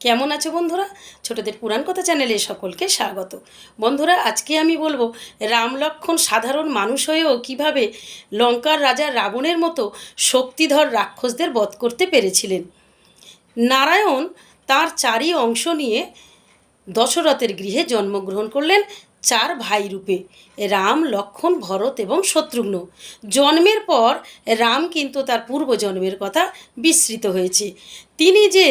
কেমন আছে বন্ধুরা? ছোটদের পুরাণ কথা চ্যানেলে সকলকে স্বাগত। বন্ধুরা, আজকে আমি বলব রাম লক্ষণ সাধারণ মানুষ হয়েও কীভাবে লঙ্কার রাজা রাবণের মতো শক্তিধর রাক্ষসদের বধ করতে পেরেছিলেন। নারায়ণ তার চারি অংশ নিয়ে দশরথের গৃহে জন্মগ্রহণ করলেন। চার ভাই রূপে। রাম, লক্ষণ, ভরত এবং শত্রুঘ্ন। জন্মের পর রাম কিন্তু তার পূর্ব জন্মের কথা বিস্মৃত হয়েছে। তিনি যে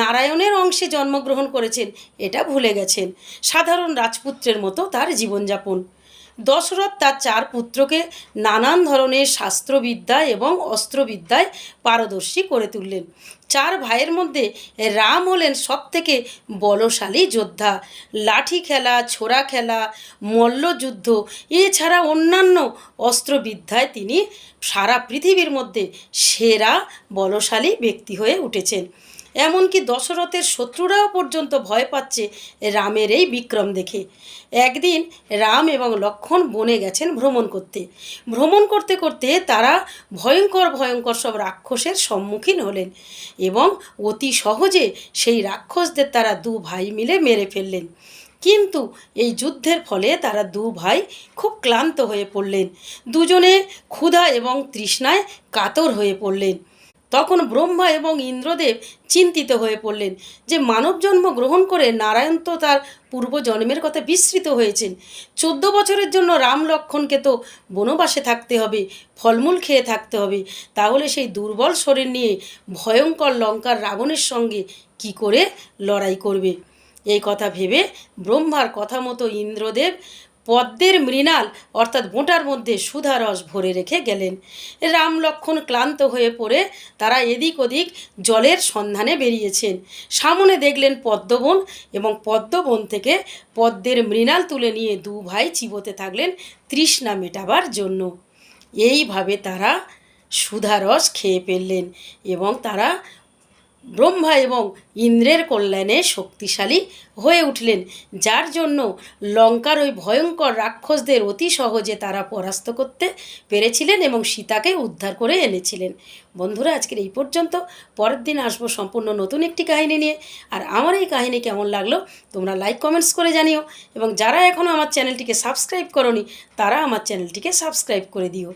নারায়ণের অংশে জন্মগ্রহণ করেছেন, এটা ভুলে গেছেন। সাধারণ রাজপুত্রের মতো তার জীবনযাপন। দশরথ তার চার পুত্রকে নানান ধরনের শাস্ত্রবিদ্যা এবং অস্ত্রবিদ্যায় পারদর্শী করে তুললেন। চার ভাইয়ের মধ্যে রাম হলেন সবথেকে বলশালী যোদ্ধা। লাঠি খেলা, ছোড়া খেলা, মল্লযুদ্ধ, এছাড়া অন্যান্য অস্ত্রবিদ্যায় তিনি সারা পৃথিবীর মধ্যে সেরা বলশালী ব্যক্তি হয়ে উঠেছেন। এমনকি দশরথের শত্রুরাও পর্যন্ত ভয় পাচ্ছে রামের এই বিক্রম দেখে। একদিন রাম এবং লক্ষ্মণ বনে গেছেন ভ্রমণ করতে। ভ্রমণ করতে করতে তারা ভয়ঙ্কর ভয়ঙ্কর সব রাক্ষসের সম্মুখীন হলেন এবং অতি সহজে সেই রাক্ষসদের তারা দু ভাই মিলে মেরে ফেললেন। কিন্তু এই যুদ্ধের ফলে তারা দু ভাই খুব ক্লান্ত হয়ে পড়লেন। দুজনে ক্ষুধা এবং তৃষ্ণায় কাতর হয়ে পড়লেন। তখন ব্রহ্মা এবং ইন্দ্রদেব চিন্তিত হয়ে পড়লেন যে মানব জন্ম গ্রহণ করে নারায়ণ তো তার পূর্বজন্মের কথা বিস্মৃত হয়েছেন। চোদ্দ বছরের জন্য রাম লক্ষ্মণকে তো বনবাসে থাকতে হবে, ফলমূল খেয়ে থাকতে হবে। তাহলে সেই দুর্বল শরীর নিয়ে ভয়ঙ্কর লঙ্কার রাবণের সঙ্গে কি করে লড়াই করবে? এই কথা ভেবে ব্রহ্মার কথা মতো ইন্দ্রদেব পদ্মের মৃণাল, অর্থাৎ বোঁটার মধ্যে সুধা রস ভরে রেখে গেলেন। রাম লক্ষ্মণ ক্লান্ত হয়ে পড়ে তারা এদিক ওদিক জলের সন্ধানে বেরিয়েছেন। সামনে দেখলেন পদ্মবন এবং পদ্মবন থেকে পদ্মের মৃণাল তুলে নিয়ে দু ভাই চিবোতে থাকলেন তৃষ্ণা মেটাবার জন্য। এইভাবে তারা সুধা রস খেয়ে ফেললেন এবং তারা ব্রহ্মা এবং ইন্দ্রের কল্যাণে শক্তিশালী হয়ে উঠলেন, যার জন্য লঙ্কার ওই ভয়ঙ্কর রাক্ষসদের অতি সহজে তারা পরাস্ত করতে পেরেছিলেন এবং সীতাকে উদ্ধার করে এনেছিলেন। বন্ধুরা, আজকের এই পর্যন্ত। পরের দিন আসব সম্পূর্ণ নতুন একটি কাহিনী নিয়ে। আর আমার এই কাহিনী কেমন লাগল, তোমরা লাইক, কমেন্টস করে জানিও। এবং যারা এখনও আমার চ্যানেলটিকে সাবস্ক্রাইব করনি, তারা আমার চ্যানেলটিকে সাবস্ক্রাইব করে দিও।